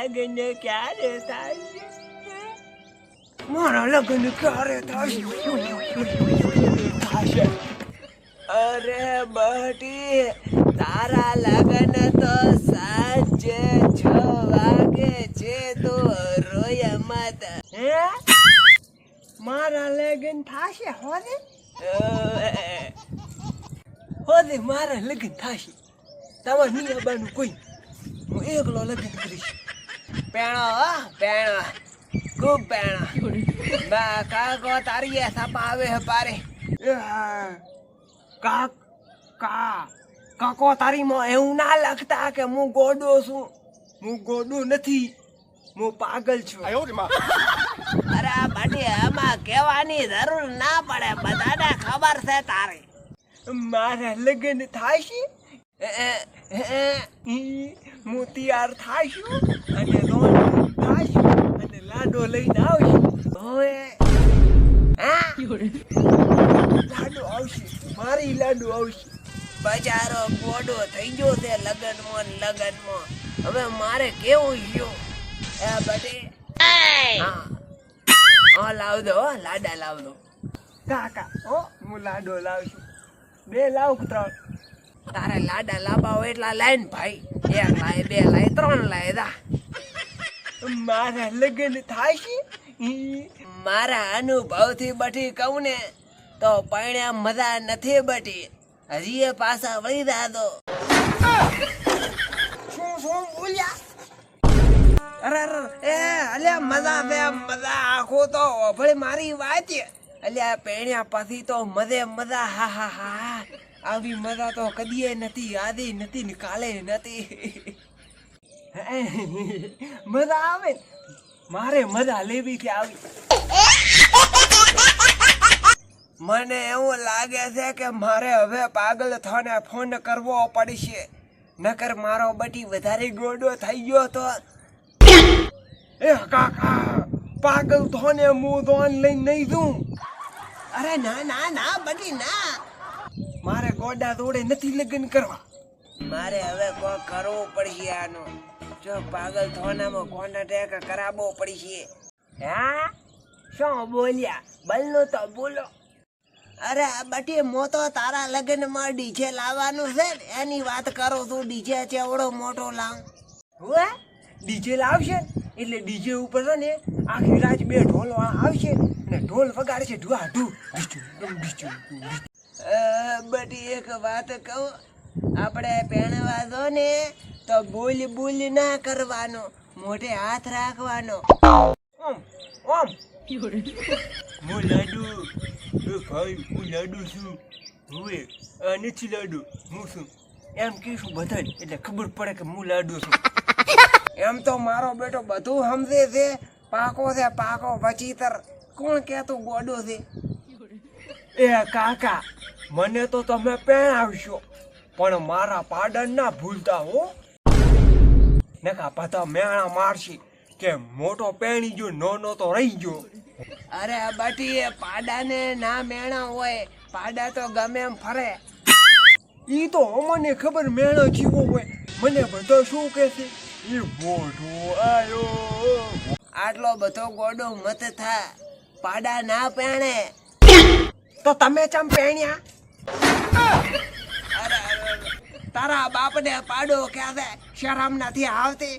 લગ્ન ક્યારે થાય? મારા લગ્ન ક્યારે થશે થશે અરે બટી તારા લગ્ન તો સાંજે છ વાગે છે તો રોય મત. હે? મારા લગ્ન થશે હોદે હોદે મારા લગ્ન થશે. તમારે નહીં આવવાનું કોઈ હું એકલો લગ્ન કરીશ. પેણો પેણો ખૂબ પેણો. કાકો તારી સાપા આવે હે પારે. કાક કા કાકો તારી માં એવું ના લખતા કે હું ગોડો છું. હું ગોડો નથી હું પાગલ છું. અરે બાટી આમાં કહેવાની જરૂર ના પડે બધાને ખબર છે તારે. મારા લગ્ન થાશે હું તૈયાર થાશું અને રોણ થાશું અને લાડો લઈને આવશું. હવે લાડુ આવશે. મારી લાડુ આવશે. બજારો ગોડો થઈ ગયો છે લગનમાં લગનમાં. હવે મારે કેવું ગયો એ બધે હા. હા લાવ દો હો, લાડા લાવ દો. કાકા હો હું લાડો લાવશું. બે લાવ ત્રણ તારે લાડા લાવવા હોય એટલા લાઈન ભાઈ. એક લાય બે લાય ત્રણ લાય દા. મારા લગ્ન થાય છે? મારા અનુભવથી બટી કહું ને તો પૈણ્યા મજા નથી બટી. હજી એ પાછા વળી દાદો શું શું બોલ્યા? અરે અરે એ અલ્યા મજા બે મજા. આખો તો ભલે મારી વાત અલ્યા પેણ્યા પછી તો મજે મજા હા હા હા. આવી મજા તો કદીએ નથી, આદે નથી ને કાલે નથી. મજા આવે મારે મજા લેવી છે આવી? મને એવું લાગે છે કે મારે હવે પાગલ થવાને ફોન કરવો પડશે. નકર મારો બટી વધારે ગોડો થઈ ગયો તો. એ કાકા પાગલ થોને હું ધોન લઈને નહીં દઉં અરે ના ના ના બધી ના. મારે ગોડા જોડે નથી લગ્ન કરવા. મારે હવે કોઈ કરવું પડશે આનો? જો પાગલ થોનામાં કોન્ટેક કરાવવો પડશે. હા? શું બોલ્યા? બલનો તો બોલો. અરે આ બટી મો તો તારા લગ્નમાં ડીજે લાવવાનું છે ને. એની વાત કરો તું ડીજે ચેવડો મોટો લાવ. હુએ ડીજે લાવશે એટલે ડીજે ઉપર છે ને આખી રાત બે ઢોલ આવશે અને ઢોલ વગાડશે ઢુઆ ઢુ બટી એક વાત કહું. આપણે પહેણવા દો ને તો બોલ બોલ ના કરવાનો મોઢે હાથ રાખવાનો. ઓમ ઓમ. હું લાડુ ભાઈ હું લાડુ છું. હવે નથી લાડુ હું છું. એમ કહીશું બધા એટલે ખબર પડે કે હું લાડુ છું. એમ તો મારો બેટો બધું સમજે છે. પાકો છે પાકો વચીતર કોણ કહેતું ગોડો છે? એ કાકા મને તો તમે આવશો પણ મારા પાડન ના ભૂલતા હો. નકા બધા મેણા મારશી કે મોટો પેણી ગયો નાનો તો રહી ગયો. અરે બાટી એ પાડાને ના મેણા હોય પાડા તો ગમે એમ ફરે. ઈ તો અમને ખબર મેણો જીવો હોય. મને બધો શું કે આયો. આટલો બધો ગોડો મત થા. પાડા ના પેણે તો તમે ચમ પેણ્યા. તારા બાપને પાડો ક્યાં શરમ નથી આવતી.